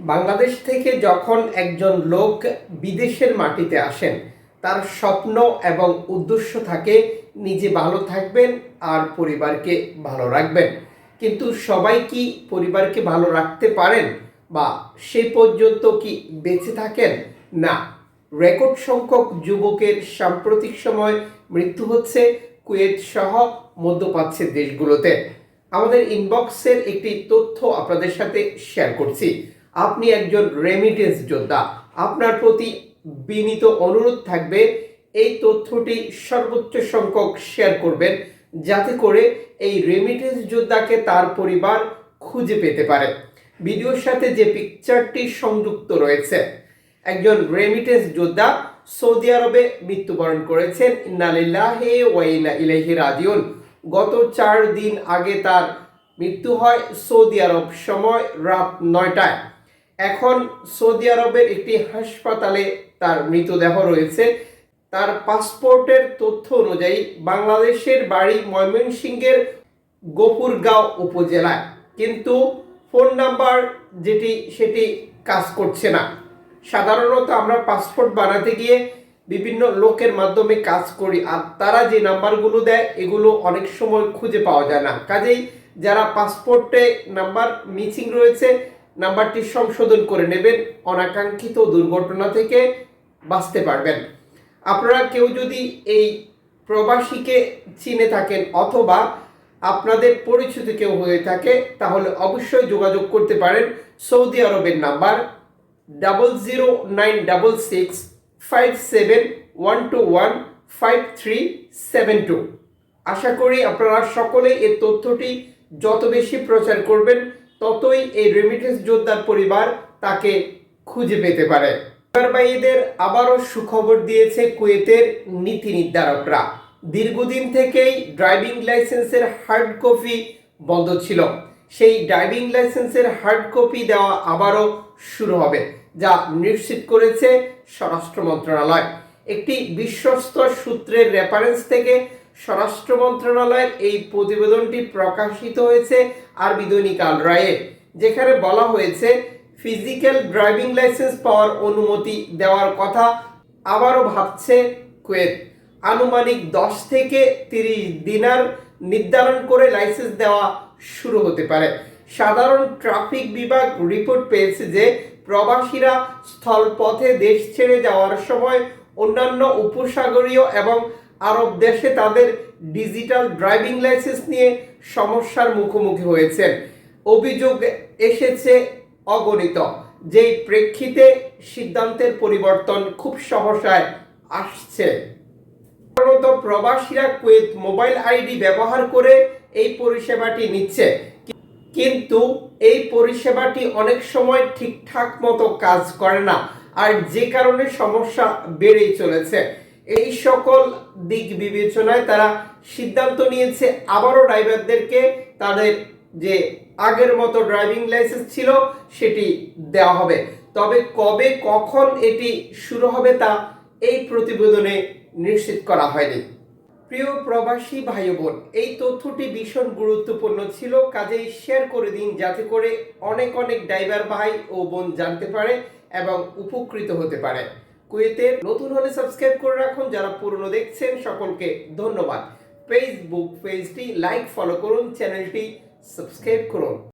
বাংলাদেশ থেকে যখন একজন লোক বিদেশের মাটিতে আসেন, তার স্বপ্ন এবং উদ্দেশ্য থাকে নিজে ভালো থাকবেন আর পরিবারকে ভালো রাখবেন। কিন্তু সবাই কি পরিবারকে ভালো রাখতে পারেন বা সে পর্যন্ত কি বেঁচে থাকেন? না, রেকর্ড সংখ্যক যুবকের সাম্প্রতিক সময় মৃত্যু হচ্ছে কুয়েত সহ মধ্যপ্রাচ্যের দেশগুলোতে। আমাদের ইনবক্সের একটি তথ্য আপনাদের সাথে শেয়ার করছি। আপনি একজন রেমিটেন্স যোদ্ধা। আপনার প্রতি বিনীত অনুরোধ থাকবে, এই তথ্যটি সর্বোচ্চ সংখ্যক শেয়ার করবেন, যাতে করে এই রেমিটেন্স যোদ্ধাকে তার পরিবার খুঁজে পেতে পারে। ভিডিওর সাথে যে পিকচারটি সংযুক্ত রয়েছে, একজন রেমিটেন্স যোদ্ধা সৌদি আরবে মৃত্যুবরণ করেছেন। ইন্নালিল্লাহে ওয়াইনা ইলাইহি রাজিউন। গত চার দিন আগে তার মৃত্যু হয় সৌদি আরব সময় রাত নয়টায়। এখন সৌদি আরবের একটি হাসপাতালে তার মৃতদেহ রয়েছে। তার পাসপোর্টের তথ্য অনুযায়ী বাংলাদেশের বাড়ি ময়মনসিংহের গোপুরগাঁও উপজেলায়। কিন্তু ফোন নাম্বার যেটি, সেটি কাজ করছে না। সাধারণত আমরা পাসপোর্ট বানাতে গিয়ে বিভিন্ন লোকের মাধ্যমে কাজ করি, আর তারা যে নাম্বারগুলো দেয়, এগুলো অনেক সময় খুঁজে পাওয়া যায় না। কাজেই যারা পাসপোর্টে নাম্বার মিসিং রয়েছে নাম্বারটি সংশোধন করে নেবেন, অনাকাঙ্ক্ষিত দুর্ঘটনা থেকে বাঁচতে পারবেন। আপনারা কেউ যদি এই প্রবাসীকে চিনে থাকেন অথবা আপনাদের পরিচিত কেউ হয়ে থাকে, তাহলে অবশ্যই যোগাযোগ করতে পারেন। সৌদি আরবের number double zero nine double six five seven one two one five three seven two আশা করি আপনারা সকলেই এই তথ্যটি যত বেশি প্রচার করবেন ততই এই রেমিটেন্স যোদ্ধার পরিবার তাকে খুঁজে পেতে পারে। পরিবারবাহীদের আবারও সুখবর দিয়েছে কুয়েতের নীতি নির্ধারকরা। দীর্ঘদিন থেকেই ড্রাইভিং লাইসেন্সের হার্ড কপি বন্ধ ছিল। সেই ড্রাইভিং লাইসেন্সের হার্ড কপি দেওয়া আবারও শুরু হবে, যা নিশ্চিত করেছে স্বরাষ্ট্র মন্ত্রণালয়। একটি বিশ্বস্ত সূত্রের রেফারেন্স থেকে স্বরাষ্ট্র মন্ত্রণালয়ের এই প্রতিবেদনটি প্রকাশিত হয়েছে আরবি দৈনিক আল রায়ে, যেখানে বলা হয়েছে, ফিজিক্যাল ড্রাইভিং লাইসেন্স পাওয়ার অনুমতি দেওয়ার কথা আবারও ভাবছে কুয়েত। আনুমানিক দশ থেকে তিরিশ দিনার নির্ধারণ করে লাইসেন্স দেওয়া শুরু হতে পারে। সাধারণ ট্রাফিক বিভাগ রিপোর্ট পেয়েছে যে, প্রবাসীরা স্থলপথে দেশ ছেড়ে যাওয়ার সময় অন্যান্য উপসাগরীয় এবং আরব দেশে তাদের ডিজিটাল ড্রাইভিং লাইসেন্স নিয়ে সমস্যার মুখোমুখি হয়েছেন। অভিযোগ এসেছে অগণিত, যেই প্রেক্ষিতে সিদ্ধান্তের পরিবর্তন খুব সহসায় আসছে। সাধারণত প্রবাসীরা কুয়েত মোবাইল আইডি ব্যবহার করে এই পরিষেবাটি নিচ্ছে। কিন্তু এই পরিষেবাটি অনেক সময় ঠিকঠাক মতো কাজ করে না, আর যে কারণে সমস্যা বেড়েই চলেছে। এই সকল দিক বিবেচনায় তারা সিদ্ধান্ত নিয়েছে আবারও ড্রাইভারদেরকে তাদের যে আগের মতো ড্রাইভিং লাইসেন্স ছিল সেটি দেওয়া হবে। তবে কবে কখন এটি শুরু হবে তা এই প্রতিবেদনে নিশ্চিত করা হয়নি। প্রিয় প্রবাসী ভাই বোন এই তথ্যটি ভীষণ গুরুত্বপূর্ণ ছিল। কাজেই শেয়ার করে দিন যাতে করে অনেক অনেক ড্রাইভার ভাই ও বোন জানতে পারে এবং উপকৃত হতে পারে। কুয়েতে নতুন হলে সাবস্ক্রাইব করে রাখুন। যারা পুরনো দেখছেন, সকলকে ধন্যবাদ। ফেসবুক পেজটি লাইক ফলো করুন চ্যানেলটি সাবস্ক্রাইব করুন।